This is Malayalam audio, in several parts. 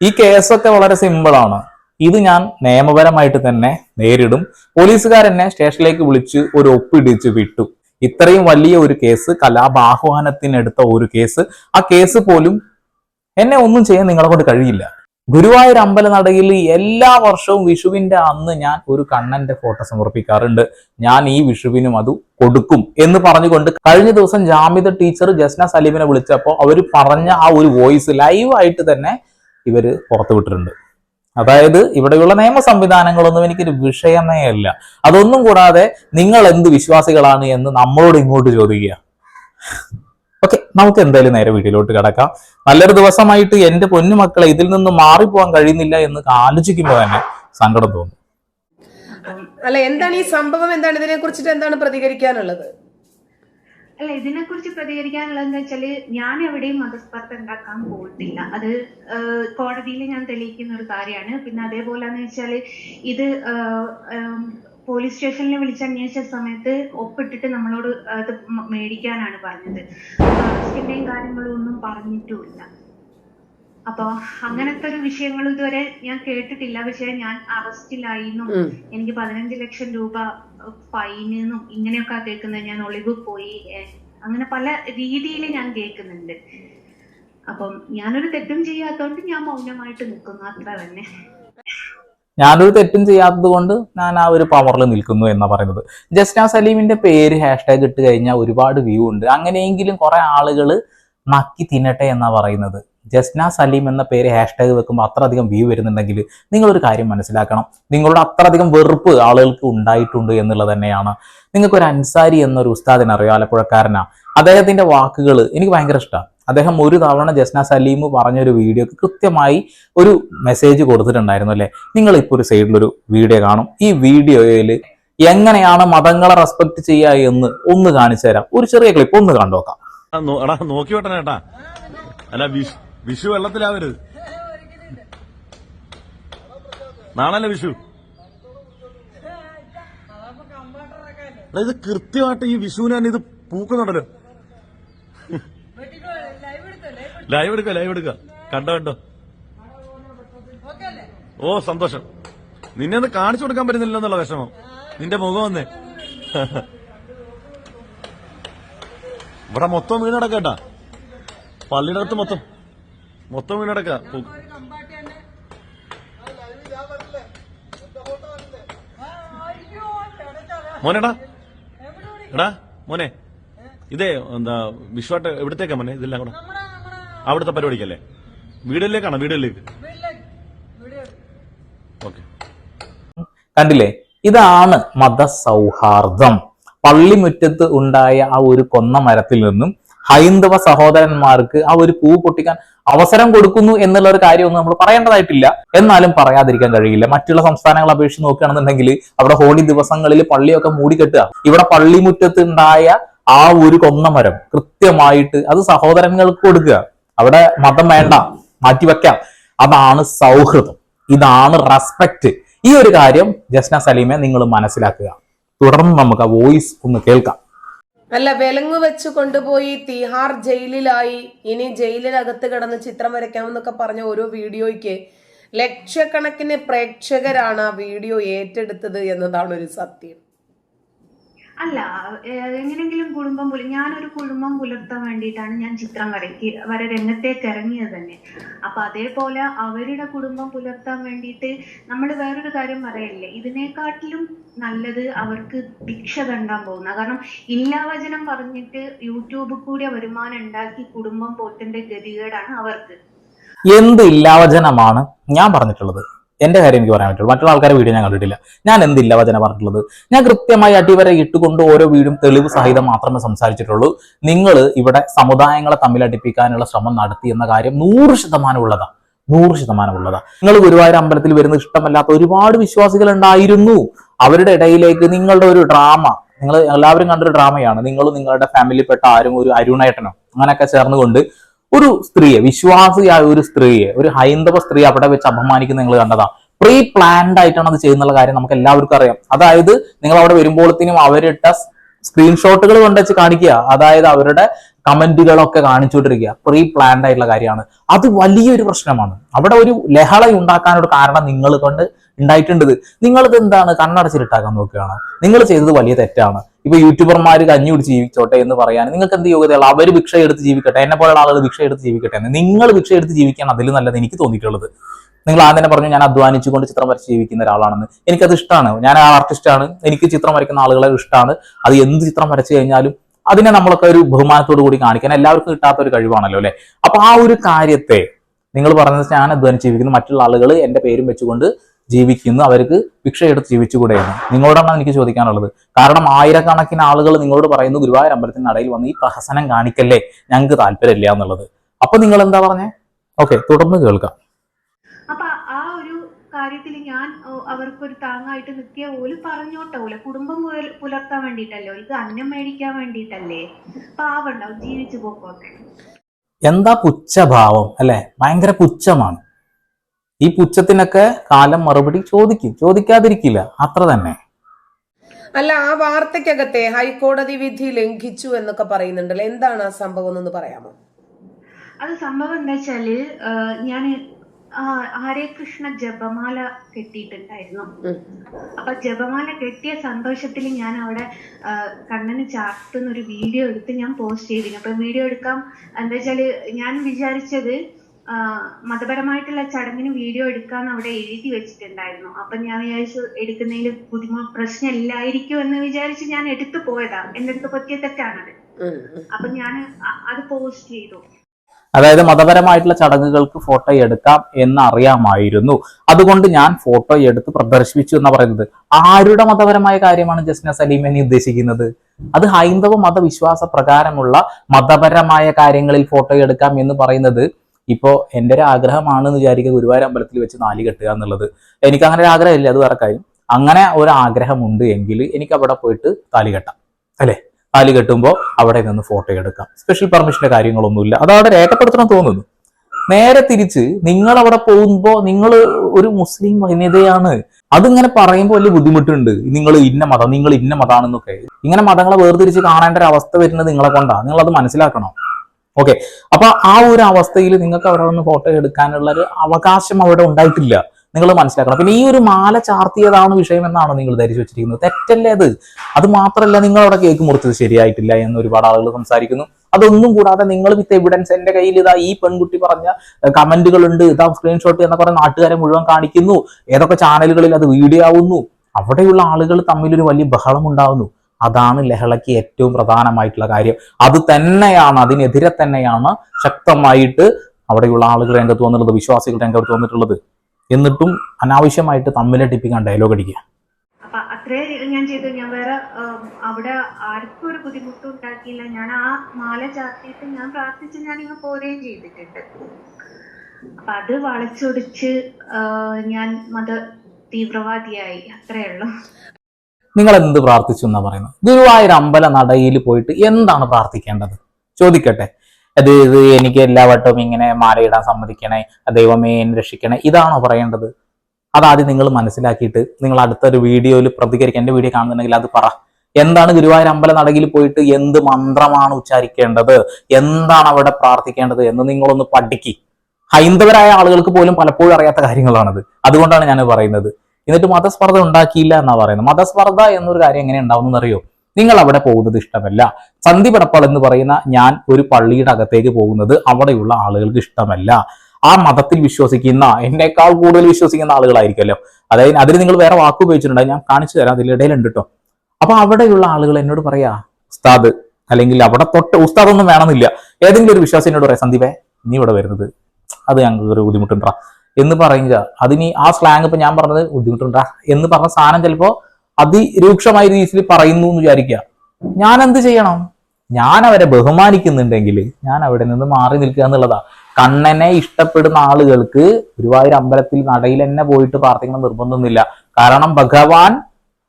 ഈ കേസൊക്കെ വളരെ സിമ്പിളാണ് ഇത് ഞാൻ നിയമപരമായിട്ട് തന്നെ നേരിടും. പോലീസുകാരെന്നെ സ്റ്റേഷനിലേക്ക് വിളിച്ച് ഒരു ഒപ്പിടിച്ച് വിട്ടു. ഇത്രയും വലിയ ഒരു കേസ് കലാപാഹ്വാനത്തിനെടുത്ത ഒരു കേസ് ആ കേസ് പോലും എന്നെ ഒന്നും ചെയ്യാൻ നിങ്ങളെ കൊണ്ട് കഴിയില്ല. ഗുരുവായൂർ അമ്പലനടയിൽ എല്ലാ വർഷവും വിഷുവിന്റെ അന്ന് ഞാൻ ഒരു കണ്ണന്റെ ഫോട്ടോ സമർപ്പിക്കാറുണ്ട്. ഞാൻ ഈ വിഷുവിനും അത് കൊടുക്കും എന്ന് പറഞ്ഞുകൊണ്ട് കഴിഞ്ഞ ദിവസം ജാമിത ടീച്ചർ ജസ്ന സലീമിനെ വിളിച്ചപ്പോൾ അവർ പറഞ്ഞ ആ ഒരു വോയിസ് ലൈവായിട്ട് തന്നെ ഇവർ പുറത്തു വിട്ടിട്ടുണ്ട്. അതായത് ഇവിടെയുള്ള നിയമ സംവിധാനങ്ങളൊന്നും എനിക്കൊരു വിഷയമേ അല്ല. അതൊന്നും കൂടാതെ നിങ്ങൾ എന്ത് വിശ്വാസികളാണ് എന്ന് നമ്മളോട് ഇങ്ങോട്ട് ചോദിക്കുക. ഓക്കെ നമുക്ക് എന്തായാലും നേരെ വീട്ടിലോട്ട് കിടക്കാം. നല്ലൊരു ദിവസമായിട്ട് എന്റെ പൊന്നുമക്കളെ ഇതിൽ നിന്ന് മാറിപ്പോവാൻ കഴിയുന്നില്ല എന്ന് ആലോചിക്കുമ്പോൾ തന്നെ സങ്കടം തോന്നും. അല്ല എന്താണ് ഈ സംഭവം? എന്താണ് ഇതിനെ കുറിച്ചിട്ട് എന്താണ് പ്രതികരിക്കാനുള്ളത്? അല്ല ഇതിനെ കുറിച്ച് പ്രതികരിക്കാനുള്ളതെന്ന് വെച്ചാൽ ഞാൻ എവിടെയും മതസ്പർദ്ധ ഉണ്ടാക്കാൻ പോയിട്ടില്ല അത് കോടതിയിൽ ഞാൻ തെളിയിക്കുന്ന ഒരു കാര്യമാണ്. പിന്നെ അതേപോലെ എന്ന് വെച്ചാൽ ഇത് പോലീസ് സ്റ്റേഷനിൽ വിളിച്ചന്വേഷിച്ച സമയത്ത് ഒപ്പിട്ടിട്ട് നമ്മളോട് അത് മേടിക്കാനാണ് പറഞ്ഞത്. അറസ്റ്റിന്റെയും കാര്യങ്ങളും ഒന്നും പറഞ്ഞിട്ടുമില്ല. അപ്പൊ അങ്ങനത്തെ ഒരു വിഷയങ്ങൾ ഇതുവരെ ഞാൻ കേട്ടിട്ടില്ല. പക്ഷെ ഞാൻ അറസ്റ്റിലായിന്നും. എനിക്ക് പതിനഞ്ച് ലക്ഷം രൂപ ഫൈനെന്നും ഇങ്ങനെയൊക്കെ കേൾക്കുന്നത് ഞാൻ ഒളിവ് പോയി. അങ്ങനെ പല രീതിയിൽ ഞാൻ കേൾക്കുന്നുണ്ട്. അപ്പം ഞാനൊരു തെറ്റും ചെയ്യാത്തോണ്ട് ഞാൻ മൗനമായിട്ട് നിൽക്കുന്നു. അത്ര തന്നെ. ഞാനൊരു തെറ്റും ചെയ്യാത്തത് കൊണ്ട് ഞാൻ ആ ഒരു പവറിൽ നിൽക്കുന്നു എന്നാ പറയുന്നത്. ആ സലീമിന്റെ പേര് ഹാഷ്ടാഗ് ഇട്ട് കഴിഞ്ഞാൽ ഒരുപാട് വ്യൂ ഉണ്ട്. അങ്ങനെയെങ്കിലും കുറെ ആളുകൾ നക്കി തിന്നട്ടെ എന്നാ പറയുന്നത്. ജസ്ന സലീം എന്ന പേര് ഹാഷ്ടാഗ് വെക്കുമ്പോൾ അത്രയധികം വ്യൂ വരുന്നുണ്ടെങ്കിൽ നിങ്ങളൊരു കാര്യം മനസ്സിലാക്കണം. നിങ്ങളുടെ അത്രയധികം വെറുപ്പ് ആളുകൾക്ക് ഉണ്ടായിട്ടുണ്ട് എന്നുള്ളത് തന്നെയാണ്. നിങ്ങൾക്കൊരു അൻസാരി എന്നൊരു ഉസ്താദിനെ അറിയോ? ആലപ്പുഴക്കാരനാ. അദ്ദേഹത്തിന്റെ വാക്കുകൾ എനിക്ക് ഭയങ്കര ഇഷ്ടമാണ് അദ്ദേഹം ഒരു തവണ ജസ്ന സലീം പറഞ്ഞൊരു വീഡിയോക്ക് കൃത്യമായി ഒരു മെസ്സേജ് കൊടുത്തിട്ടുണ്ടായിരുന്നു അല്ലേ? നിങ്ങൾ ഇപ്പോൾ ഒരു സൈഡിലൊരു വീഡിയോ കാണും. ഈ വീഡിയോയിൽ എങ്ങനെയാണ് മതങ്ങളെ റെസ്പെക്ട് ചെയ്യുക എന്ന് ഒന്ന് കാണിച്ചു തരാം. ഒരു ചെറിയ ക്ലിപ്പ് ഒന്ന് കണ്ടോക്കാം. ആ, നോ- എടാ നോക്കി വെട്ടണേ ഏട്ടാ അല്ല വിഷു വെള്ളത്തിലാവരുത്. നാളല്ലേ വിഷു? ഇത് കൃത്യമായിട്ട് ഈ വിഷുവിന് ഇത് പൂക്കുന്നുണ്ടല്ലോ. ലൈവ് എടുക്ക ലൈവ് എടുക്ക കണ്ടോ കണ്ടോ? ഓ സന്തോഷം. നിന്നെ ഒന്ന് കാണിച്ചു കൊടുക്കാൻ പറ്റുന്നില്ല എന്നുള്ള വിഷമം. നിന്റെ മുഖം വന്നേ ഇവിടെ മൊത്തം വീണടക്കട്ടാ പള്ളിയുടെ അടുത്ത് മൊത്തം. മൊത്തം വീണടക്ക മോനെടാ. എടാ മോനെ. ഇതേ എന്താ വിശ്വാട്ട് എവിടത്തേക്കാ മോനെ? ഇതെല്ലാം കൂടെ. അവിടുത്തെ പരിപാടിക്കല്ലേ? വീടിലേക്കാണോ? വീടിലേക്ക്. ഓക്കെ. കണ്ടില്ലേ? ഇതാണ് മതസൗഹാർദ്ദം. പള്ളിമുറ്റത്ത് ഉണ്ടായ ആ ഒരു കൊന്ന മരത്തിൽ നിന്നും ഹൈന്ദവ സഹോദരന്മാർക്ക് ആ ഒരു പൂ പൊട്ടിക്കാൻ അവസരം കൊടുക്കുന്നു എന്നുള്ള ഒരു കാര്യമൊന്നും നമ്മൾ പറയേണ്ടതായിട്ടില്ല. എന്നാലും പറയാതിരിക്കാൻ കഴിയില്ല. മറ്റുള്ള സംസ്ഥാനങ്ങളെ അപേക്ഷിച്ച് നോക്കുകയാണെന്നുണ്ടെങ്കിൽ അവിടെ ഹോളി ദിവസങ്ങളിൽ പള്ളിയൊക്കെ മൂടിക്കെട്ടുക. ഇവിടെ പള്ളിമുറ്റത്ത് ഉണ്ടായ ആ ഒരു കൊന്ന മരം കൃത്യമായിട്ട് അത് സഹോദരങ്ങൾക്ക് കൊടുക്കുക. അവിടെ മതം വേണ്ട മാറ്റിവെക്കാം. അതാണ് സൗഹൃദം. ഇതാണ് റെസ്പെക്ട് ഈ ഒരു കാര്യം ജസ്ന സലീമെ നിങ്ങൾ മനസ്സിലാക്കുക. തുടർന്ന് നമുക്ക് ആ വോയിസ് ഒന്ന് കേൾക്കാം. അല്ല വിലങ്ങ് വെച്ച് കൊണ്ടുപോയി തിഹാർ ജയിലിലായി. ഇനി ജയിലിനകത്ത് കിടന്ന് ചിത്രം വരയ്ക്കാമെന്നൊക്കെ പറഞ്ഞ ഓരോ വീഡിയോയ്ക്ക് ലക്ഷക്കണക്കിന് പ്രേക്ഷകരാണ് ആ വീഡിയോ ഏറ്റെടുത്തത് എന്നതാണ് ഒരു സത്യം. അല്ല എങ്ങനെങ്കിലും കുടുംബം ഞാനൊരു കുടുംബം പുലർത്താൻ വേണ്ടിയിട്ടാണ് ഞാൻ ചിത്രം വരയ്ക്ക് വര രംഗത്തേക്ക് ഇറങ്ങിയത് തന്നെ. അപ്പൊ അതേപോലെ അവരുടെ കുടുംബം പുലർത്താൻ വേണ്ടിയിട്ട് നമ്മൾ വേറൊരു കാര്യം പറയല്ലേ ഇതിനെക്കാട്ടിലും നല്ലത് അവർക്ക് ഭിക്ഷ തണ്ടാൻ പോകുന്ന കാരണം ഇല്ലാവചനം പറഞ്ഞിട്ട് യൂട്യൂബിൽ കൂടി വരുമാനം ഉണ്ടാക്കി കുടുംബം പോറ്റേണ്ട ഗതികേടാണ് അവർക്ക്. എന്ത് ഇല്ലാവചനമാണ് ഞാൻ പറഞ്ഞിട്ടുള്ളത്. എന്റെ കാര്യം എനിക്ക് പറയാൻ പറ്റുള്ളൂ. മറ്റുള്ള ആൾക്കാരെ വീഡിയോ ഞാൻ കണ്ടിട്ടില്ല. ഞാൻ എന്തില്ല വചന പറഞ്ഞിട്ടുള്ളത്? ഞാൻ കൃത്യമായി അടിവരെ ഇട്ടുകൊണ്ട് ഓരോ വീടും തെളിവ് സഹിതം മാത്രമേ സംസാരിച്ചിട്ടുള്ളൂ. നിങ്ങൾ ഇവിടെ സമുദായങ്ങളെ തമ്മിൽ അടിപ്പിക്കാനുള്ള ശ്രമം നടത്തി എന്ന കാര്യം നൂറ് ശതമാനം ഉള്ളതാ. നൂറ് ശതമാനം ഉള്ളതാ. നിങ്ങൾ ഗുരുവായൂർ അമ്പലത്തിൽ വരുന്ന ഇഷ്ടമല്ലാത്ത ഒരുപാട് വിശ്വാസികൾ ഉണ്ടായിരുന്നു. അവരുടെ ഇടയിലേക്ക് നിങ്ങളുടെ ഒരു ഡ്രാമ നിങ്ങൾ എല്ലാവരും കണ്ടൊരു ഡ്രാമയാണ് നിങ്ങളും നിങ്ങളുടെ ഫാമിലിയിൽപ്പെട്ട ആരും ഒരു അരുണേട്ടനോ അങ്ങനെയൊക്കെ ചേർന്നുകൊണ്ട് ഒരു സ്ത്രീയെ വിശ്വാസിയായ ഒരു സ്ത്രീയെ ഒരു ഹൈന്ദവ സ്ത്രീ അവിടെ വെച്ച് അപമാനിക്കുന്ന നിങ്ങൾ കണ്ടതാ പ്രീ പ്ലാൻഡ് ആയിട്ടാണ് അത് ചെയ്യുന്നുള്ള കാര്യം നമുക്ക് എല്ലാവർക്കും അറിയാം. അതായത് നിങ്ങൾ അവിടെ വരുമ്പോഴത്തേനും അവരിട്ട സ്ക്രീൻഷോട്ടുകൾ കൊണ്ടുവച്ച് കാണിക്കുക. അതായത് അവരുടെ കമന്റുകളൊക്കെ കാണിച്ചുകൊണ്ടിരിക്കുക. പ്രീ പ്ലാൻഡ് ആയിട്ടുള്ള കാര്യമാണ്. അത് വലിയൊരു പ്രശ്നമാണ്. അവിടെ ഒരു ലഹള ഉണ്ടാക്കാനൊരു കാരണം നിങ്ങൾ കൊണ്ട് ഉണ്ടായിട്ടുണ്ട്. നിങ്ങളിത് എന്താണ് കണ്ണടച്ചിട്ടാക്കാൻ നോക്കുകയാണ്. നിങ്ങൾ ചെയ്തത് വലിയ തെറ്റാണ്. ഇപ്പൊ യൂട്യൂബർമാർ കഞ്ഞി പിടിച്ച് ജീവിച്ചോട്ടെ എന്ന് പറയാൻ നിങ്ങൾക്ക് എന്ത് യോഗ്യതയുള്ള അവർ ഭിക്ഷ എടുത്ത് ജീവിക്കട്ടെ. എന്നെ പോലുള്ള ആളുകൾ ഭിക്ഷ എടുത്ത് ജീവിക്കട്ടെ എന്ന്. നിങ്ങൾ ഭിക്ഷ എടുത്ത് ജീവിക്കാൻ അതിൽ നല്ലത് എനിക്ക് തോന്നിയിട്ടുള്ളത്. നിങ്ങൾ ആദ്യം തന്നെ പറഞ്ഞു ഞാൻ അധ്വാനിച്ചുകൊണ്ട് ചിത്രം വരച്ച് ജീവിക്കുന്ന ഒരാളാണെന്ന്. എനിക്കത് ഇഷ്ടമാണ് ഞാൻ ആ ആർട്ടിസ്റ്റാണ്. എനിക്ക് ചിത്രം വരയ്ക്കുന്ന ആളുകളെ ഇഷ്ടമാണ് അത് എന്ത് ചിത്രം വരച്ചു കഴിഞ്ഞാലും അതിനെ നമ്മളൊക്കെ ഒരു ബഹുമാനത്തോടു കൂടി കാണിക്കാൻ എല്ലാവർക്കും കിട്ടാത്ത ഒരു കഴിവാണല്ലോ അല്ലെ? അപ്പൊ ആ ഒരു കാര്യത്തെ നിങ്ങൾ പറഞ്ഞത് ഞാൻ അധ്വാനിച്ച് ജീവിക്കുന്നു. മറ്റുള്ള ആളുകൾ എന്റെ പേരും വെച്ചുകൊണ്ട് ജീവിക്കുന്നു. അവർക്ക് ഭിക്ഷ എടുത്ത് ജീവിച്ചുകൂടെയാണ്. നിങ്ങളോടാണ് എനിക്ക് ചോദിക്കാനുള്ളത്. കാരണം ആയിരക്കണക്കിന് ആളുകൾ നിങ്ങളോട് പറയുന്നു ഗുരുവായൂർ അമ്പലത്തിന്റെ നടയിൽ വന്ന് ഈ പ്രഹസനം കാണിക്കല്ലേ? ഞങ്ങൾക്ക് താല്പര്യമില്ല എന്നുള്ളത്. അപ്പൊ നിങ്ങൾ എന്താ പറഞ്ഞേ? ഓക്കെ തുടർന്ന് കേൾക്കാം. കാര്യത്തിൽ ഞാൻ അവർക്കൊരു താങ്ങായിട്ട് നിൽക്കിയ ഓൽ പറഞ്ഞോട്ടെ. ഓലെ കുടുംബം പുലർത്താൻ വേണ്ടിയിട്ടല്ലേ? ഓൽക്ക് അന്നം മേടിക്കാൻ വേണ്ടിയിട്ടല്ലേ? പാവുണ്ടാവും ജീവിച്ചു പോക്കോട്ടെ. എന്താ പുച്ഛഭാവം? അല്ലെ? ഭയങ്കര പുച്ഛമാണ്. ഈ പുച്ഛത്തിനൊക്കെ കാലം മറുപടി ചോദിക്കും. ചോദിക്കാതിരിക്കില്ല. അത്ര തന്നെ. അല്ല ആ വാർത്തക്കകത്തെ ഹൈക്കോടതി വിധി ലംഘിച്ചു എന്നൊക്കെ പറയുന്നുണ്ടല്ലോ. എന്താണ് ആ സംഭവം എന്നൊന്ന് പറയാമോ? അത് സംഭവം എന്താ വെച്ചാൽ ഞാൻ ഹരേ കൃഷ്ണ ജപമാല കെട്ടിയിട്ടുണ്ടായിരുന്നു. അപ്പൊ ജപമാല കെട്ടിയ സന്തോഷത്തിൽ ഞാൻ അവിടെ കണ്ണന് ചാർത്തുന്ന ഒരു വീഡിയോ എടുത്ത് ഞാൻ പോസ്റ്റ് ചെയ്തിരുന്നു. അപ്പൊ വീഡിയോ എടുക്കാം. എന്താ വെച്ചാൽ ഞാൻ വിചാരിച്ചത് മതപരമായിട്ടുള്ള ചടങ്ങിന് വീഡിയോ എടുക്കാന്ന് അവിടെ എഴുതി വെച്ചിട്ടുണ്ടായിരുന്നു. അപ്പൊ ഞാൻ വിചാരിച്ചു എടുക്കുന്നതിൽ ബുദ്ധിമുട്ട് പ്രശ്നം ഇല്ലായിരിക്കും എന്ന് വിചാരിച്ച് ഞാൻ എടുത്തു പോയതാ. എന്റെ അടുത്ത് പറ്റിയ തെറ്റാണത്. അപ്പൊ ഞാൻ അത് പോസ്റ്റ് ചെയ്തു. അതായത് മതപരമായിട്ടുള്ള ചടങ്ങുകൾക്ക് ഫോട്ടോ എടുക്കാം എന്ന് അറിയാമായിരുന്നു അതുകൊണ്ട് ഞാൻ ഫോട്ടോ എടുത്ത് പ്രദർശിപ്പിച്ചു എന്ന് പറയുന്നത്. ആരുടെ മതപരമായ കാര്യമാണ് ജസ്ന സലീം എന്നെ ഉദ്ദേശിക്കുന്നത്? അത് ഹൈന്ദവ മതവിശ്വാസ പ്രകാരമുള്ള മതപരമായ കാര്യങ്ങളിൽ ഫോട്ടോ എടുക്കാം എന്ന് പറയുന്നത് ഇപ്പോ എന്റെ ഒരു ആഗ്രഹമാണെന്ന് വിചാരിക്കുക ഗുരുവായൂർ അമ്പലത്തിൽ വെച്ച് നാല് കെട്ടുക എന്നുള്ളത്. എനിക്ക് അങ്ങനെ ഒരു ആഗ്രഹമില്ല അത് വേറെ കാര്യം. അങ്ങനെ ഒരു ആഗ്രഹമുണ്ട് എങ്കിൽ എനിക്ക് അവിടെ പോയിട്ട് താലി കെട്ടാം. അല്ലെ? താലി കെട്ടുമ്പോൾ അവിടെ നിന്ന് ഫോട്ടോ എടുക്കാം. സ്പെഷ്യൽ പെർമിഷന്റെ കാര്യങ്ങളൊന്നുമില്ല. അത് അവിടെ രേഖപ്പെടുത്തണം തോന്നുന്നു. നേരെ തിരിച്ച് നിങ്ങൾ അവിടെ പോകുമ്പോൾ നിങ്ങൾ ഒരു മുസ്ലിം വനിതയാണ്. അതിങ്ങനെ പറയുമ്പോൾ വലിയ ബുദ്ധിമുട്ടുണ്ട്. നിങ്ങൾ ഇന്ന മതം നിങ്ങൾ ഇന്ന മതാണെന്നൊക്കെ. ഇങ്ങനെ മതങ്ങളെ വേർതിരിച്ച് കാണേണ്ട ഒരു അവസ്ഥ വരുന്നത് നിങ്ങളെ കൊണ്ടാണ് നിങ്ങൾ അത് മനസ്സിലാക്കണം. ഓക്കെ അപ്പൊ ആ ഒരു അവസ്ഥയിൽ നിങ്ങൾക്ക് അവിടെ വന്ന് ഫോട്ടോ എടുക്കാനുള്ള ഒരു അവകാശം അവിടെ ഉണ്ടായിട്ടില്ല. നിങ്ങൾ മനസ്സിലാക്കണം. പിന്നെ ഈ ഒരു മാല ചാർത്തിയതാണ് വിഷയം എന്നാണ് നിങ്ങൾ ധരിച്ചു വെച്ചിരിക്കുന്നത്. തെറ്റല്ലേ അത്? അത് മാത്രമല്ല നിങ്ങൾ അവിടെ കേക്ക് മുറിച്ചത് ശരിയായിട്ടില്ല എന്ന് ഒരുപാട് ആളുകൾ സംസാരിക്കുന്നു. അതൊന്നും കൂടാതെ നിങ്ങൾ വിത്ത് എവിഡൻസ് എന്റെ കയ്യിൽ ഇതാ ഈ പെൺകുട്ടി പറഞ്ഞ കമന്റുകൾ ഉണ്ട് ഇതാ സ്ക്രീൻഷോട്ട് എന്ന പറഞ്ഞ നാട്ടുകാരെ മുഴുവൻ കാണിക്കുന്നു. ഏതൊക്കെ ചാനലുകളിൽ അത് വീഡിയോ ആവുന്നു. അവിടെയുള്ള ആളുകൾ തമ്മിലൊരു വലിയ ബഹളം ഉണ്ടാവുന്നു. അതാണ് ലഹളയ്ക്ക് ഏറ്റവും പ്രധാനമായിട്ടുള്ള കാര്യം. അത് തന്നെയാണ് അതിനെതിരെ തന്നെയാണ് ശക്തമായിട്ട് അവിടെയുള്ള ആളുകൾ രംഗത്ത് വന്നിട്ടുള്ളത് വിശ്വാസികൾ രംഗത്ത് വന്നിട്ടുള്ളത്. എന്നിട്ടും അനാവശ്യമായിട്ട് തമ്മിലെ ടിപ്പിക്കാൻ ഡയലോഗ് അടിക്കുക. അപ്പൊ അത്രേ ഞാൻ ചെയ്തു. ഞാൻ വേറെ അവിടെ ആർക്കും ഒരു ബുദ്ധിമുട്ടും ഉണ്ടാക്കിയില്ല. ഞാൻ ആ മാല ചാർത്തിയിട്ട് ഞാൻ പ്രാർത്ഥിച്ച് ഞാൻ ഇങ്ങ് പോരുകയും ചെയ്തിട്ടുണ്ട്. അപ്പൊ അത് വളച്ചൊടിച്ച് ഞാൻ മത തീവ്രവാദിയായി. അത്രേ ഉള്ളൂ. നിങ്ങൾ എന്ത് പ്രാർത്ഥിച്ചു എന്നാ പറയുന്നത്? ഗുരുവായൂർ അമ്പല നടയിൽ പോയിട്ട് എന്താണ് പ്രാർത്ഥിക്കേണ്ടത്? ചോദിക്കട്ടെ. അത് ഇത് എനിക്ക് എല്ലാ വട്ടവും ഇങ്ങനെ മാലയിടാൻ സമ്മതിക്കണേ ദൈവമേ എന്നെ രക്ഷിക്കണേ ഇതാണോ പറയേണ്ടത്? അതാദ്യം നിങ്ങൾ മനസ്സിലാക്കിയിട്ട് നിങ്ങൾ അടുത്തൊരു വീഡിയോയിൽ പ്രതികരിക്കുക എന്റെ വീഡിയോ കാണുന്നുണ്ടെങ്കിൽ അത് പറ. എന്താണ് ഗുരുവായൂർ അമ്പല നടകിൽ പോയിട്ട് എന്ത് മന്ത്രമാണ് ഉച്ചാരിക്കേണ്ടത്? എന്താണ് അവിടെ പ്രാർത്ഥിക്കേണ്ടത് എന്ന് നിങ്ങളൊന്ന് പഠിക്കി. ഹൈന്ദവരായ ആളുകൾക്ക് പോലും പലപ്പോഴും അറിയാത്ത കാര്യങ്ങളാണത്. അതുകൊണ്ടാണ് ഞാൻ പറയുന്നത്. എന്നിട്ട് മതസ്പർദ്ധ ഉണ്ടാക്കിയില്ല എന്നാ പറയുന്നത്. മതസ്പർദ്ധ എന്നൊരു കാര്യം എങ്ങനെ ഉണ്ടാവുന്ന അറിയോ നിങ്ങൾ അവിടെ പോകുന്നത് ഇഷ്ടമല്ല. സന്ധി പടപ്പൾ എന്ന് പറയുന്ന ഞാൻ ഒരു പള്ളിയുടെ അകത്തേക്ക് പോകുന്നത് അവിടെയുള്ള ആളുകൾക്ക് ഇഷ്ടമല്ല. ആ മതത്തിൽ വിശ്വസിക്കുന്ന എന്നേക്കാൾ കൂടുതൽ വിശ്വസിക്കുന്ന ആളുകളായിരിക്കുമല്ലോ. അതായത് അതിൽ നിങ്ങൾ വേറെ വാക്ക് ഉപയോഗിച്ചിട്ടുണ്ടായി ഞാൻ കാണിച്ചു തരാം. അതിലിടയിലുണ്ട് കേട്ടോ അപ്പൊ അവിടെയുള്ള ആളുകൾ എന്നോട് പറയാ ഉസ്താദ് അല്ലെങ്കിൽ അവിടെ തൊട്ട് ഉസ്താദ് ഒന്നും വേണമെന്നില്ല. ഏതെങ്കിലും ഒരു വിശ്വാസം എന്നോട് പറയാം സന്ദീപേ നീ ഇവിടെ വരുന്നത്. അത് ഞങ്ങൾക്ക് ഒരു ബുദ്ധിമുട്ടുണ്ടാ. എന്ന് പറയുക. അതിന് ആ സ്ലാങ് ഇപ്പൊ ഞാൻ പറഞ്ഞത് ബുദ്ധിമുട്ടുണ്ടാ എന്ന് പറഞ്ഞ സാധനം ചിലപ്പോ അതിരൂക്ഷമായ രീതിയിൽ പറയുന്നു എന്ന് വിചാരിക്കുക. ഞാൻ എന്ത് ചെയ്യണം? ഞാൻ അവരെ ബഹുമാനിക്കുന്നുണ്ടെങ്കിൽ ഞാൻ അവിടെ നിന്ന് മാറി നിൽക്കുക എന്നുള്ളതാ. കണ്ണനെ ഇഷ്ടപ്പെടുന്ന ആളുകൾക്ക് ഗുരുവായൂർ അമ്പലത്തിൽ നടയിൽ തന്നെ പോയിട്ട് പ്രാർത്ഥിക്കണം നിർബന്ധമൊന്നുമില്ല. കാരണം ഭഗവാൻ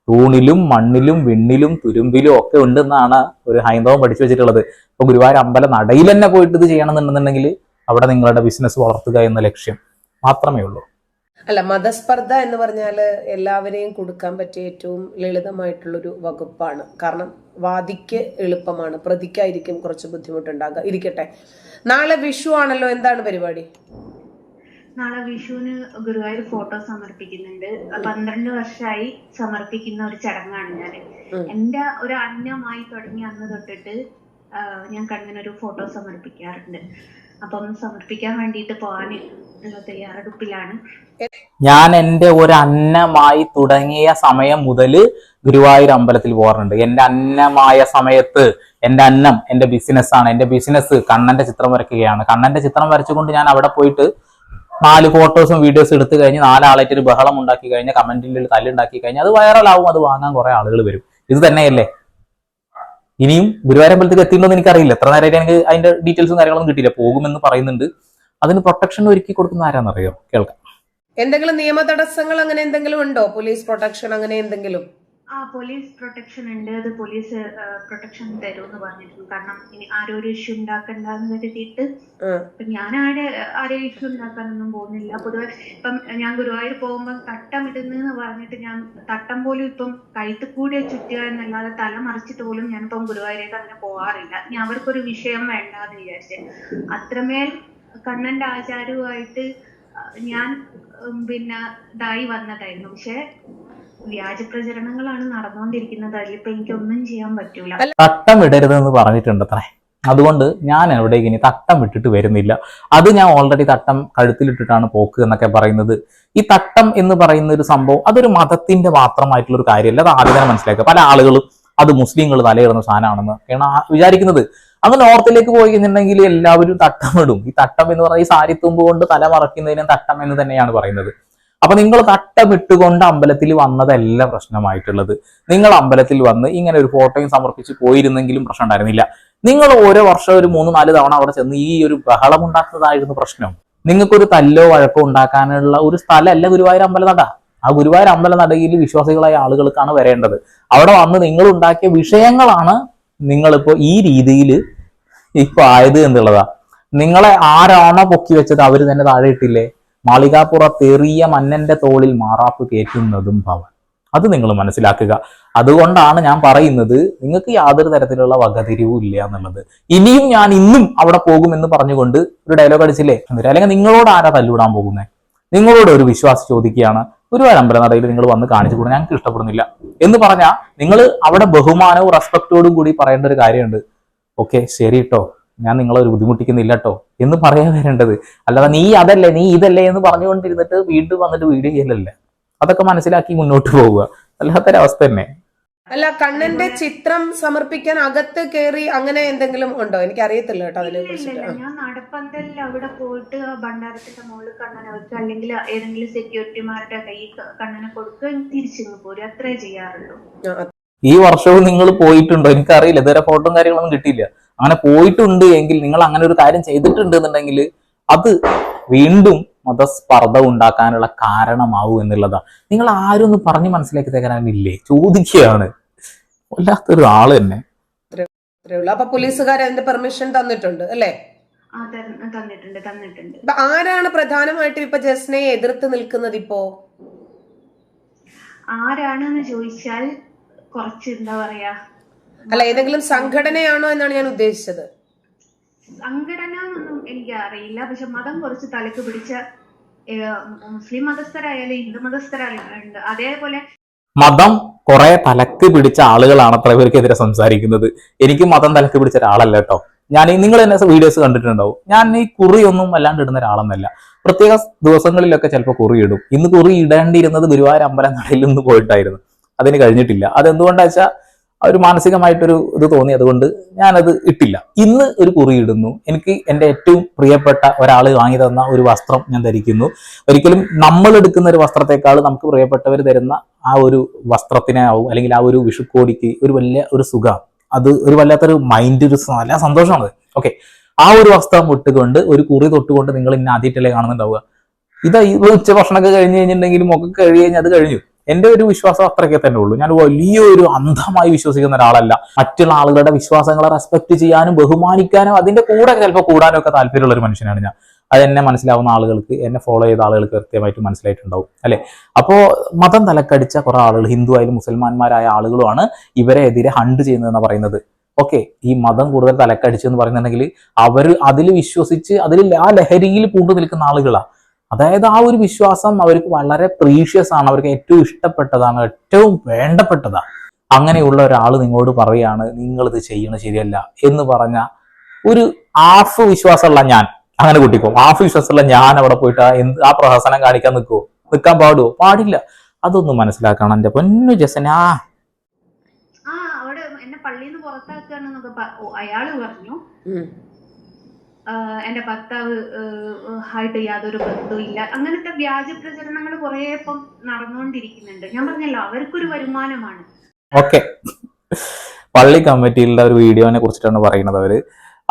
തൂണിലും മണ്ണിലും വിണ്ണിലും തുരുമ്പിലും ഒക്കെ ഉണ്ടെന്നാണ് ഒരു ഹൈന്ദവം പഠിച്ചു വെച്ചിട്ടുള്ളത്. അപ്പൊ ഗുരുവായൂർ അമ്പലം നടയിൽ തന്നെ പോയിട്ട് ഇത് ചെയ്യണമെന്നുണ്ടെന്നുണ്ടെങ്കിൽ അവിടെ നിങ്ങളുടെ ബിസിനസ് വളർത്തുക എന്ന ലക്ഷ്യം മാത്രമേ ഉള്ളൂ. അല്ല മതസ്പർദ്ധ എന്ന് പറഞ്ഞാൽ എല്ലാവരെയും കൊടുക്കാൻ പറ്റിയ ഏറ്റവും ലളിതമായിട്ടുള്ളൊരു വകുപ്പാണ്. കാരണം വാദിക്ക് എളുപ്പമാണ് പ്രതിക്കായിരിക്കും കുറച്ച് ബുദ്ധിമുട്ടുണ്ടാകുക. ഇരിക്കട്ടെ. നാളെ വിഷു ആണല്ലോ എന്താണ് പരിപാടി? നാളെ വിഷുവിന് ഗുരുവായൂർ ഫോട്ടോ സമർപ്പിക്കുന്നുണ്ട്. പന്ത്രണ്ട് വർഷമായി സമർപ്പിക്കുന്ന ഒരു ചടങ്ങാണ് ഞാൻ. എന്റെ ഒരു അന്നമായി തുടങ്ങി അന്ന് തൊട്ടിട്ട് ഞാൻ കണ്ണിനൊരു ഫോട്ടോ സമർപ്പിക്കാറുണ്ട്. അപ്പം സമർപ്പിക്കാൻ വേണ്ടിയിട്ട് പോകാൻ തയ്യാറെടുപ്പിലാണ്. ഞാൻ എന്റെ ഒരു അന്നമായി തുടങ്ങിയ സമയം മുതൽ ഗുരുവായൂർ അമ്പലത്തിൽ പോകാറുണ്ട്. എന്റെ അന്നമായ സമയത്ത് എന്റെ അന്നം എന്റെ ബിസിനസ്സാണ് എന്റെ ബിസിനസ് കണ്ണന്റെ ചിത്രം വരയ്ക്കുകയാണ്. കണ്ണന്റെ ചിത്രം വരച്ചുകൊണ്ട് ഞാൻ അവിടെ പോയിട്ട് നാല് ഫോട്ടോസും വീഡിയോസും എടുത്തു കഴിഞ്ഞ് നാലാളായിട്ട് ഒരു ബഹളം ഉണ്ടാക്കി കഴിഞ്ഞ് കഴിഞ്ഞാൽ ഒരു തല്ലുണ്ടാക്കി കഴിഞ്ഞാൽ അത് വൈറലാവും അത് വാങ്ങാൻ കുറേ ആളുകൾ വരും. ഇത് തന്നെയല്ലേ? ഇനിയും ഗുരുവായൂർ അമ്പലത്തിൽ എത്തിയിട്ടുണ്ടോ എന്ന് എനിക്കറിയില്ല. എത്ര നേരമായിട്ട് എനിക്ക് അതിന്റെ ഡീറ്റെയിൽസും കാര്യങ്ങളൊന്നും കിട്ടിയില്ല. പോകുമെന്ന് പറയുന്നുണ്ട്. അതിന് പ്രൊട്ടക്ഷൻ ഒരുക്കി കൊടുക്കുന്ന ആരാന്നറിയോ? കേൾക്കാം. എന്തെങ്കിലും നിയമ തടസ്സങ്ങൾ അങ്ങനെ എന്തെങ്കിലും ഉണ്ടോ? പോലീസ് പ്രൊട്ടക്ഷൻ അങ്ങനെ എന്തെങ്കിലും? ആ പോലീസ് പ്രൊട്ടക്ഷൻ ഉണ്ട് അത് പോലീസ് പ്രൊട്ടക്ഷൻ തരുമെന്ന് പറഞ്ഞിരുന്നു. കാരണം ഇനി ആരും ഒരു ഇഷ്യൂ ഉണ്ടാക്കണ്ടെന്ന് കരുതിയിട്ട് ഇപ്പൊ ഞാൻ ആരെ ആരെയും ഇഷ്യൂ ഉണ്ടാക്കാനൊന്നും പോകുന്നില്ല. പൊതുവെ ഇപ്പം ഞാൻ ഗുരുവായൂർ പോകുമ്പോൾ തട്ടം ഇടുന്നെന്ന് പറഞ്ഞിട്ട് ഞാൻ തട്ടം പോലും ഇപ്പം കഴുത്ത് കൂടെ ചുറ്റുക എന്നല്ലാതെ തല മറിച്ചിട്ട് പോലും ഞാനിപ്പം ഗുരുവായൂരേക്ക് അങ്ങനെ പോകാറില്ല. ഇനി അവർക്കൊരു വിഷയം വേണ്ട എന്ന് വിചാരിച്ച്. അത്രമേൽ കണ്ണന്റെ ആചാരവുമായിട്ട് ഞാൻ പിന്നെ ഇതായി വന്നതായിരുന്നു. പക്ഷെ വ്യാജ പ്രചരണങ്ങളാണ് നടന്നുകൊണ്ടിരിക്കുന്നത്. അതിലിപ്പോ എനിക്കൊന്നും ചെയ്യാൻ പറ്റൂല. തട്ടം ഇടരുതെന്ന് പറഞ്ഞിട്ടുണ്ട് അത്രേ അതുകൊണ്ട് ഞാൻ എവിടേക്ക് ഇനി തട്ടം വിട്ടിട്ട് വരുന്നില്ല. അത് ഞാൻ ഓൾറെഡി തട്ടം കഴുത്തിലിട്ടിട്ടാണ് പോക്ക് എന്നൊക്കെ പറയുന്നത്. ഈ തട്ടം എന്ന് പറയുന്ന ഒരു സംഭവം അതൊരു മതത്തിന്റെ മാത്രമായിട്ടുള്ള ഒരു കാര്യമല്ല. അത് ആദ്യം തന്നെ മനസ്സിലാക്കുക. പല ആളുകളും അത് മുസ്ലിങ്ങൾ തലയിടുന്ന സാധനമാണെന്ന് ആ വിചാരിക്കുന്നത്. അന്ന് നോർത്തിലേക്ക് പോയി കഴിഞ്ഞിട്ടുണ്ടെങ്കിൽ എല്ലാവരും തട്ടം ഇടും ഈ തട്ടം എന്ന് പറയുന്ന ഈ സാരിത്തുമ്പ് കൊണ്ട് തല മറയ്ക്കുന്നതിനും തട്ടം എന്ന് തന്നെയാണ് പറയുന്നത്. അപ്പൊ നിങ്ങൾ തട്ടമിട്ടുകൊണ്ട് അമ്പലത്തിൽ വന്നതല്ല പ്രശ്നമായിട്ടുള്ളത്. നിങ്ങൾ അമ്പലത്തിൽ വന്ന് ഇങ്ങനെ ഒരു ഫോട്ടോയും സമർപ്പിച്ച് പോയിരുന്നെങ്കിലും പ്രശ്നം ഉണ്ടായിരുന്നില്ല. നിങ്ങൾ ഓരോ വർഷം ഒരു മൂന്ന് നാല് തവണ അവിടെ ചെന്ന് ഈ ഒരു ബഹളം ഉണ്ടാക്കുന്നതായിരുന്നു പ്രശ്നം. നിങ്ങൾക്കൊരു തല്ലോ വഴക്കോ ഉണ്ടാക്കാനുള്ള ഒരു സ്ഥലമല്ല ഗുരുവായൂർ അമ്പലനട ആ ഗുരുവായൂർ അമ്പലനടയിൽ വിശ്വാസികളായ ആളുകൾക്കാണ് വരേണ്ടത്. അവിടെ വന്ന് നിങ്ങൾ ഉണ്ടാക്കിയ വിഷയങ്ങളാണ് നിങ്ങളിപ്പോ ഈ രീതിയിൽ ഇപ്പൊ ആയത് എന്നുള്ളതാ. നിങ്ങളെ ആരാണോ പൊക്കി വെച്ചത് അവർ തന്നെ താഴെ ഇട്ടില്ലേ? മാളികാപ്പുറത്തെറിയ മന്നന്റെ തോളിൽ മാറാപ്പ് കയറ്റുന്നതും ഭവൻ. അത് നിങ്ങൾ മനസ്സിലാക്കുക. അതുകൊണ്ടാണ് ഞാൻ പറയുന്നത് നിങ്ങൾക്ക് യാതൊരു തരത്തിലുള്ള വകതിരിവും ഇല്ല എന്നുള്ളത്. ഇനിയും ഞാൻ ഇന്നും അവിടെ പോകുമെന്ന് പറഞ്ഞുകൊണ്ട് ഒരു ഡയലോഗ് അടിച്ചില്ലേ? എന്നിട്ട് അല്ലെങ്കിൽ നിങ്ങളോട് ആരാ തല്ലുവിടാൻ പോകുന്നത് നിങ്ങളോട് ഒരു വിശ്വാസി ചോദിക്കുകയാണ്. ഗുരുവായൂർ അമ്പലനടയിൽ നിങ്ങൾ വന്ന് കാണിച്ചു കൂടെ ഞങ്ങൾക്ക് ഇഷ്ടപ്പെടുന്നില്ല. എന്ന് പറഞ്ഞാൽ നിങ്ങൾ അവിടെ ബഹുമാനവും റെസ്പെക്റ്റോടും കൂടി പറയേണ്ട ഒരു കാര്യമുണ്ട്. ഓക്കെ ശരി കേട്ടോ ഞാൻ നിങ്ങളെ ഒരു ബുദ്ധിമുട്ടിക്കുന്നില്ല കേട്ടോ എന്ന് പറയാൻ വരേണ്ടത്. അല്ലാതെ നീ അതല്ലേ നീ ഇതല്ലേ എന്ന് പറഞ്ഞുകൊണ്ടിരുന്നിട്ട് വീണ്ടും വന്നിട്ട് വീഡിയോ ചെയ്യലല്ലേ? അതൊക്കെ മനസ്സിലാക്കി മുന്നോട്ട് പോവുക. അല്ലാത്തൊരവസ്ഥ തന്നെ. അല്ല കണ്ണന്റെ ചിത്രം സമർപ്പിക്കാൻ അകത്ത് കയറി അങ്ങനെ എന്തെങ്കിലും ഉണ്ടോ? എനിക്ക് അറിയത്തില്ല കേട്ടോ അതിനെ കുറിച്ചിട്ട് ഞാൻ നടപ്പന്തലിൽ അവിടെ പോയിട്ട് ഭണ്ഡാരത്തിന്റെ മുകളിൽ കണ്ണനെ വെക്കുക അല്ലെങ്കിൽ ഏതെങ്കിലും സെക്യൂരിറ്റിമാരുടെ കൈ കണ്ണനെ കൊടുക്കുക. തിരിച്ചു പോരും. അത്രേ ചെയ്യാറുള്ളൂ. ഈ വർഷവും നിങ്ങൾ പോയിട്ടുണ്ടോ? എനിക്കറിയില്ല. ഇതുവരെ ഫോട്ടോയും കാര്യങ്ങളൊന്നും കിട്ടിയില്ല. അങ്ങനെ പോയിട്ടുണ്ട് എങ്കിൽ നിങ്ങൾ അങ്ങനെ ഒരു കാര്യം ചെയ്തിട്ടുണ്ട് എന്നുണ്ടെങ്കിൽ അത് വീണ്ടും മതസ്പർദ്ധ ഉണ്ടാക്കാനുള്ള കാരണമാവും എന്നുള്ളതാ. നിങ്ങൾ ആരും ഒന്ന് പറഞ്ഞ് മനസ്സിലാക്കി തരാനില്ലേ ചോദിക്കുകയാണ്. വല്ലാത്തൊരു ആൾ തന്നെ. അപ്പൊ പോലീസുകാർ അതിന്റെ പെർമിഷൻ തന്നിട്ടുണ്ട് അല്ലേ? ആ തര- തന്നിട്ടുണ്ട് തന്നിട്ടുണ്ട്. ആരാണ് പ്രധാനമായിട്ടും ഇപ്പൊ ജസ്നയെ എതിർത്ത് നിൽക്കുന്നത് ഇപ്പോ? ആരാണെന്ന് ചോദിച്ചാൽ കുറച്ച് എന്താ പറയാ അല്ല ഏതെങ്കിലും സംഘടനയാണോ എന്നാണ് ഞാൻ ഉദ്ദേശിച്ചത്? സംഘടന എന്നൊന്നും എനിക്ക് അറിയില്ല പക്ഷെ മതം കുറച്ച് തലക്ക് പിടിച്ച മുസ്ലിം മതസ്ഥരായാലും ഹിന്ദു മതസ്ഥരായാലും അതേപോലെ മതം കുറെ തലക്ക് പിടിച്ച ആളുകളാണ് അത്ര ഇവർക്കെതിരെ സംസാരിക്കുന്നത്. എനിക്ക് മതം തലക്ക് പിടിച്ച ഒരാളല്ല കേട്ടോ. ഞാൻ ഈ- നിങ്ങൾ എന്നെ വീഡിയോസ് കണ്ടിട്ടുണ്ടാവും. ഞാൻ ഈ കുറിയൊന്നും അല്ലാണ്ട് ഇടുന്ന ഒരാളെന്നല്ല. പ്രത്യേക ദിവസങ്ങളിലൊക്കെ ചിലപ്പോൾ കുറി ഇടും ഇന്ന് കുറി ഇടേണ്ടിയിരുന്നത് ഗുരുവായൂർ അമ്പലം നടയിൽ നിന്ന് പോയിട്ടായിരുന്നു. അതിന് കഴിഞ്ഞിട്ടില്ല. അതെന്തുകൊണ്ടാ വെച്ചാൽ ഒരു മാനസികമായിട്ടൊരു ഇത് തോന്നി. അതുകൊണ്ട് ഞാനത് ഇട്ടില്ല. ഇന്ന് ഒരു കുറി ഇടുന്നു. എനിക്ക് എന്റെ ഏറ്റവും പ്രിയപ്പെട്ട ഒരാൾ വാങ്ങി തന്ന ഒരു വസ്ത്രം ഞാൻ ധരിക്കുന്നു. ഒരിക്കലും നമ്മൾ എടുക്കുന്ന ഒരു വസ്ത്രത്തെക്കാൾ നമുക്ക് പ്രിയപ്പെട്ടവർ തരുന്ന ആ ഒരു വസ്ത്രത്തിനെ ആവും അല്ലെങ്കിൽ ആ ഒരു വിഷുക്കോടിക്ക് ഒരു വലിയ ഒരു സുഖം. അത് ഒരു വല്ലാത്തൊരു മൈൻഡ് ഒരു നല്ല സന്തോഷമാണ്. ഓക്കെ ആ ഒരു വസ്ത്രം ഇട്ടുകൊണ്ട് ഒരു കുറി തൊട്ടുകൊണ്ട് നിങ്ങൾ ഇന്ന ആദ്യമായിട്ടല്ലേ കാണുന്നുണ്ടാവുക. ഇതാ ഈ ഉച്ച ഭക്ഷണമൊക്കെ കഴിഞ്ഞ് കഴിഞ്ഞിട്ടുണ്ടെങ്കിലും ഒക്കെ കഴിഞ്ഞ് കഴിഞ്ഞാൽ അത് കഴിഞ്ഞു. എന്റെ ഒരു വിശ്വാസം അത്രയൊക്കെ തന്നെ ഉള്ളൂ. ഞാൻ വലിയൊരു അന്ധമായി വിശ്വസിക്കുന്ന ഒരാളല്ല. മറ്റുള്ള ആളുകളുടെ വിശ്വാസങ്ങളെ റെസ്പെക്ട് ചെയ്യാനും ബഹുമാനിക്കാനും അതിന്റെ കൂടെ ചിലപ്പോൾ കൂടാനും ഒക്കെ താല്പര്യമുള്ള ഒരു മനുഷ്യനാണ് ഞാൻ. അത് എന്നെ മനസ്സിലാവുന്ന ആളുകൾക്ക് എന്നെ ഫോളോ ചെയ്ത ആളുകൾക്ക് കൃത്യമായിട്ട് മനസ്സിലായിട്ടുണ്ടാവും അല്ലെ? അപ്പോൾ മതം തലക്കടിച്ച കുറെ ആളുകൾ ഹിന്ദു ആയാലും മുസൽമാന്മാരായ ആളുകളുമാണ് ഇവരെ എതിരെ ഹണ്ട് ചെയ്യുന്നതെന്ന് പറയുന്നത്. ഓക്കെ ഈ മതം കൂടുതൽ തലക്കടിച്ചു എന്ന് പറയുന്നുണ്ടെങ്കിൽ അവർ അതിൽ വിശ്വസിച്ച് അതിൽ ആ ലഹരിയിൽ പൂണ്ടു നിൽക്കുന്ന ആളുകളാണ് അതായത് ആ ഒരു വിശ്വാസം അവർക്ക് വളരെ പ്രീഷ്യസ് ആണ്. അവർക്ക് ഏറ്റവും ഇഷ്ടപ്പെട്ടതാണ് ഏറ്റവും വേണ്ടപ്പെട്ടതാണ്. അങ്ങനെയുള്ള ഒരാൾ നിങ്ങളോട് പറയാണ് നിങ്ങളിത് ഇത് ചെയ്യണത് ശരിയല്ല എന്ന് പറഞ്ഞ ഒരു ആഫ് വിശ്വാസമുള്ള ഞാൻ. അങ്ങനെ കൂട്ടിക്കോ. ആഫ് വിശ്വാസമുള്ള ഞാൻ അവിടെ പോയിട്ട് ആ എന്ത് ആ പ്രഹസനം കാണിക്കാൻ നിൽക്കുവോ നിൽക്കാൻ പാടുവോ? പാടില്ല. അതൊന്നും മനസ്സിലാക്കണം. എന്റെ പൊന്നു ജസന. ആ അവിടെ എന്നെ പള്ളിയിൽ നിന്ന് പുറത്താക്കുകയാണെന്നൊക്കെ അയാൾ പറഞ്ഞു. എന്റെ ഭർത്താവ് ആയിട്ട് യാതൊരു ബന്ധവും ഇല്ല. അങ്ങനത്തെ വ്യാജ പ്രചരണങ്ങൾ കുറെ ഇപ്പം നടന്നുകൊണ്ടിരിക്കുന്നുണ്ട് ഞാൻ പറഞ്ഞല്ലോ അവർക്കൊരു വരുമാനമാണ്. ഓക്കെ. പള്ളി കമ്മിറ്റിയിലുള്ള ഒരു വീഡിയോനെ കുറിച്ചിട്ടാണ് പറയുന്നത് അവർ.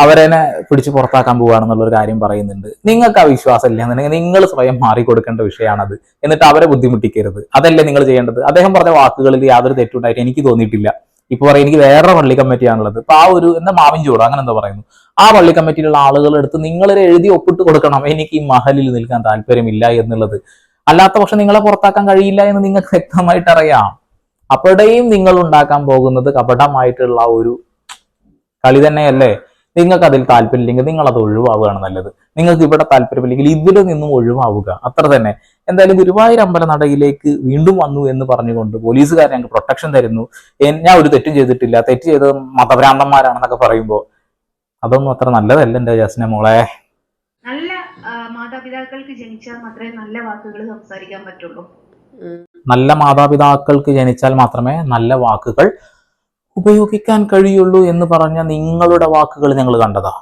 അവരെന്നെ പിടിച്ച് പുറത്താക്കാൻ ഒരു കാര്യം പറയുന്നുണ്ട്. നിങ്ങൾക്ക് ആ വിശ്വാസം ഇല്ല എന്നുണ്ടെങ്കിൽ നിങ്ങൾ സ്വയം മാറിക്കൊടുക്കേണ്ട വിഷയമാണത് എന്നിട്ട് അവരെ ബുദ്ധിമുട്ടിക്കരുത്. അതല്ലേ നിങ്ങൾ ചെയ്യേണ്ടത്. അദ്ദേഹം പറഞ്ഞ വാക്കുകളിൽ യാതൊരു തെറ്റുണ്ടായിട്ട് എനിക്ക് തോന്നിയിട്ടില്ല. ഇപ്പൊ പറയും എനിക്ക് വേറെ പള്ളി കമ്മിറ്റിയാണുള്ളത്. അപ്പൊ ആ ഒരു എന്താ മാവിൻ ചൂട്? അങ്ങനെ എന്താ പറയുന്നു. ആ പള്ളി കമ്മിറ്റിയിലുള്ള ആളുകൾ എടുത്ത് നിങ്ങളൊരു എഴുതി ഒപ്പിട്ട് കൊടുക്കണം. എനിക്ക് ഈ മഹലിൽ നിൽക്കാൻ താല്പര്യമില്ല എന്നുള്ളത്. അല്ലാത്ത പക്ഷെ നിങ്ങളെ പുറത്താക്കാൻ കഴിയില്ല എന്ന് നിങ്ങൾക്ക് വ്യക്തമായിട്ട് അറിയാം. അപ്പോഴേയും നിങ്ങൾ ഉണ്ടാക്കാൻ പോകുന്നത് കപടമായിട്ടുള്ള ഒരു കളി തന്നെയല്ലേ? നിങ്ങൾക്ക് അതിൽ താല്പര്യമില്ലെങ്കിൽ നിങ്ങൾ അത് ഒഴിവാവുകയാണ് നല്ലത്. നിങ്ങൾക്ക് ഇവിടെ താല്പര്യമില്ലെങ്കിൽ ഇതിൽ നിന്നും ഒഴിവാവുക. അത്ര തന്നെ. എന്തായാലും ഗുരുവായൂർ അമ്പല നടയിലേക്ക് വീണ്ടും വന്നു എന്ന് പറഞ്ഞുകൊണ്ട് പോലീസുകാർ ഞങ്ങൾക്ക് പ്രൊട്ടക്ഷൻ തരുന്നു. ഞാൻ ഒരു തെറ്റും ചെയ്തിട്ടില്ല. തെറ്റ് ചെയ്തത് മതഭ്രാന്തന്മാരാണെന്നൊക്കെ പറയുമ്പോൾ അതൊന്നും അത്ര നല്ലതല്ല എന്റെ ജാസിനെ മോളെ. നല്ല മാതാപിതാക്കൾക്ക് ജനിച്ചാൽ മാത്രമേ നല്ല വാക്കുകൾ സംസാരിക്കാൻ പറ്റുള്ളൂ. നല്ല മാതാപിതാക്കൾക്ക് ജനിച്ചാൽ മാത്രമേ നല്ല വാക്കുകൾ ഉപയോഗിക്കാൻ കഴിയുള്ളൂ എന്ന് പറഞ്ഞ നിങ്ങളുടെ വാക്കുകൾ ഞങ്ങൾ കണ്ടതാ.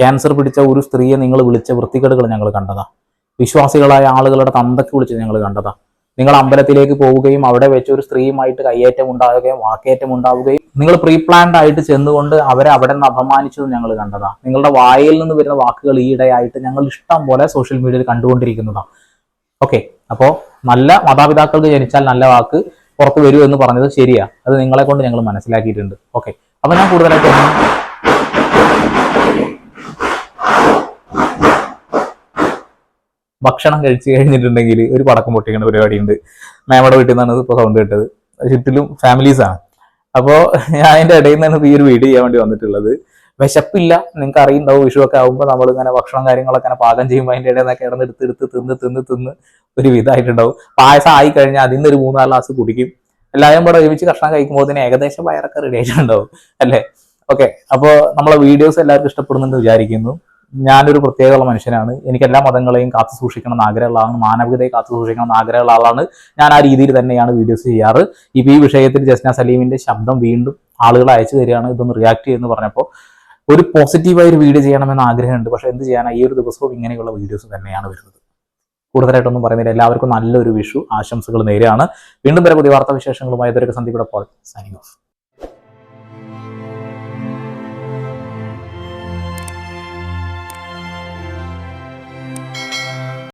ക്യാൻസർ പിടിച്ച ഒരു സ്ത്രീയെ നിങ്ങൾ വിളിച്ച വൃത്തികേടുകൾ ഞങ്ങൾ കണ്ടതാ. വിശ്വാസികളായ ആളുകളുടെ തന്തയ്ക്ക് വിളിച്ച് ഞങ്ങൾ കണ്ടതാ. നിങ്ങൾ അമ്പലത്തിലേക്ക് പോവുകയും അവിടെ വെച്ച് ഒരു സ്ത്രീയുമായിട്ട് കയ്യേറ്റം ഉണ്ടാവുകയും വാക്കേറ്റം ഉണ്ടാവുകയും നിങ്ങൾ പ്രീ പ്ലാൻഡ് ആയിട്ട് ചെന്നുകൊണ്ട് അവരെ അവിടെ നിന്ന് അപമാനിച്ചത് ഞങ്ങൾ കണ്ടതാണ് നിങ്ങളുടെ വായിൽ നിന്ന് വരുന്ന വാക്കുകൾ ഈയിടെയായിട്ട് ഞങ്ങൾ ഇഷ്ടം പോലെ സോഷ്യൽ മീഡിയയിൽ കണ്ടുകൊണ്ടിരിക്കുന്നതാണ് ഓക്കെ അപ്പോൾ നല്ല മാതാപിതാക്കൾക്ക് ജനിച്ചാൽ നല്ല വാക്ക് പുറത്ത് വരൂ എന്ന് പറഞ്ഞത് ശരിയാ. അത് നിങ്ങളെ കൊണ്ട് ഞങ്ങൾ മനസ്സിലാക്കിയിട്ടുണ്ട്. ഓക്കെ അപ്പൊ ഞാൻ കൂടുതലായിട്ട് ഭക്ഷണം കഴിച്ചു കഴിഞ്ഞിട്ടുണ്ടെങ്കിൽ ഒരു പടക്കം പൊട്ടിക്കുന്ന പരിപാടി ഉണ്ട് മേമയുടെ വീട്ടിൽ നിന്നാണ് ഇപ്പോൾ സൗണ്ട് കേട്ടത്. ചുറ്റിലും ഫാമിലീസാണ് അപ്പോൾ ഞാൻ അതിന്റെ ഇടയിൽ നിന്നാണ് ഈ ഒരു വീഡിയോ ചെയ്യാൻ വേണ്ടി വന്നിട്ടുള്ളത്. വിശപ്പില്ല. നിങ്ങൾക്ക് അറിയുണ്ടാവും വിഷു ഒക്കെ ആകുമ്പോൾ നമ്മൾ ഇങ്ങനെ ഭക്ഷണം കാര്യങ്ങളൊക്കെ ഇങ്ങനെ പാകം ചെയ്യുമ്പോൾ അതിന്റെ ഇടയിൽ നിന്നൊക്കെ ഇടന്ന് എടുത്ത് തിന്ന് തിന്ന് തിന്ന് ഒരു വിധമായിട്ടുണ്ടാവും പായസം ആയി കഴിഞ്ഞാൽ അതിൽ നിന്ന് ഒരു മൂന്നാൽ ഗ്ലാസ് കുടിക്കും. എല്ലാവരും കൂടെ ഒരുമിച്ച് കഷ്ണം കഴിക്കുമ്പോൾ തന്നെ ഏകദേശം വയറൊക്കെ റെഡി ആയിട്ടുണ്ടാവും. അല്ലേ? ഓക്കെ അപ്പോൾ നമ്മളെ വീഡിയോസ് എല്ലാവർക്കും ഇഷ്ടപ്പെടുന്നുണ്ട് വിചാരിക്കുന്നു. ഞാനൊരു പ്രത്യേകമുള്ള മനുഷ്യനാണ്. എനിക്ക് എല്ലാ മതങ്ങളെയും കാത്തു സൂക്ഷിക്കണം എന്ന് ആഗ്രഹമുള്ള ആളാണ്. മാനവികതയെ കാത്തു സൂക്ഷിക്കണം എന്ന് ആഗ്രഹമുള്ള ആളാണ്. ഞാൻ ആ രീതിയിൽ തന്നെയാണ് വീഡിയോസ് ചെയ്യാറ്. ഇപ്പൊ ഈ വിഷയത്തിൽ ജസ്ന സലീമിന്റെ ശബ്ദം വീണ്ടും ആളുകൾ അയച്ചു തരികയാണ്. ഇതൊന്ന് റിയാക്ട് ചെയ്യുമെന്ന് പറഞ്ഞപ്പോൾ ഒരു പോസിറ്റീവായ ഒരു വീഡിയോ ചെയ്യണമെന്ന് ആഗ്രഹമുണ്ട്. പക്ഷെ എന്ത് ചെയ്യാനാണ് ഈ ഒരു ദിവസവും ഇങ്ങനെയുള്ള വീഡിയോസ് തന്നെയാണ് വരുന്നത്. കൂടുതലായിട്ടൊന്നും പറയുന്നില്ല. എല്ലാവർക്കും നല്ലൊരു വിഷു ആശംസകൾ നേരെയാണ് വീണ്ടും വരെ പുതിയ വാർത്താ വിശേഷങ്ങളുമായി ഇതൊരു സന്ധിയുടെ പോൾ സൈനിങ് ഓഫ്.